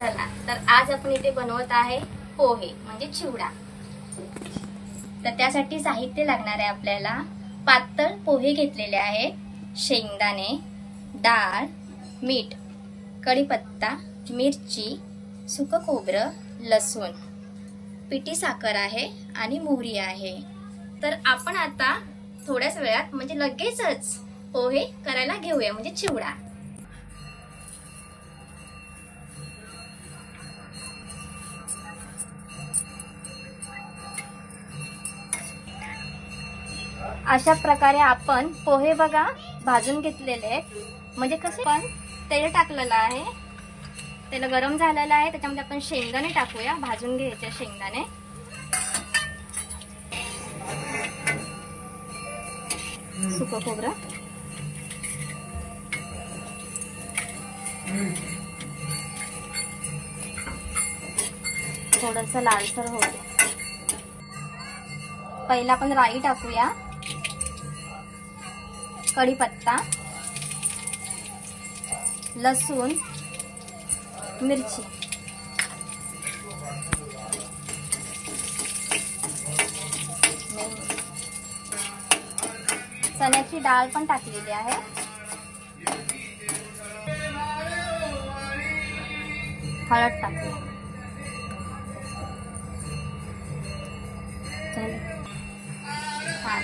तर आज आपण इथे बनवत आहे पोहे म्हणजे चिवडा. तर त्यासाठी साहित्य लागणार आहे आपल्याला. पातळ पोहे घेतलेले आहे शेंगदाणे डाळ मीठ कढीपत्ता मिरची सुकं खोबरं लसूण. पिठी साखर आहे आणि मोहरी आहे. तर आपण आता थोड्याच वेळात म्हणजे लगेचच पोहे करायला घेऊया म्हणजे चिवडा. अशा प्रकारे आपण पोहे बघा भाजून घेतलेले आहेत. म्हणजे कसे पण तेल टाकलेलं आहे. तेल गरम झालेलं आहे. त्याच्यामध्ये आपण शेंगदाणे टाकूया. भाजून घ्यायचे शेंगदाणे. सुक खोबरं. थोडस लालसर हो पहिला आपण राई टाकूया. कढीपत्ता लसूण मिरची। चण्याची डाळ पण टाकलेली आहे. हळद टाकूया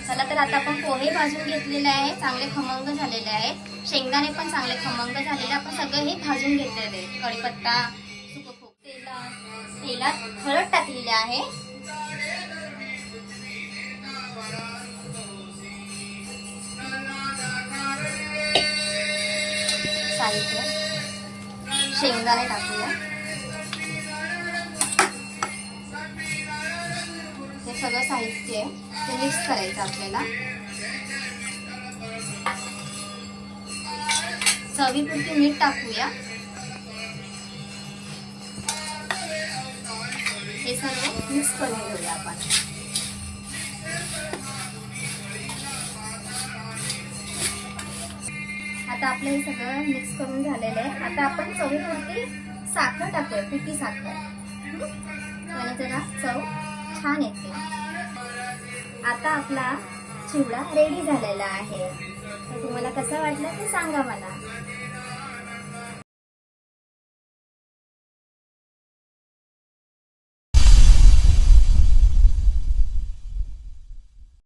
चला. तर आता आपण पोहे भाजून घेतलेले आहे. चांगले खमंग झालेले आहेत. शेंगदाणे पण चांगले खमंग झालेले आपण सगळं हे भाजून घेतलेले आहे. कढीपत्ता तेलात हळद टाकलेले आहे. साहित्य शेंगदाणे टाकूया. सगळं साहित्य आहे. ते मिक्स करायचं आपल्याला. चवीपुरती मीठ टाकूया. हे सर्व मिक्स करून घेऊया आपण. आता आपलं हे सगळं मिक्स करून झालेलं आहे. आता आपण चवीपुरती साखर टाकूया पिठी साखर. म्हणजे जरा चव छान येते आता आपला चिवडा रेडी झालेला आहे. तर तुम्हाला कसं वाटलं ते सांगा मला.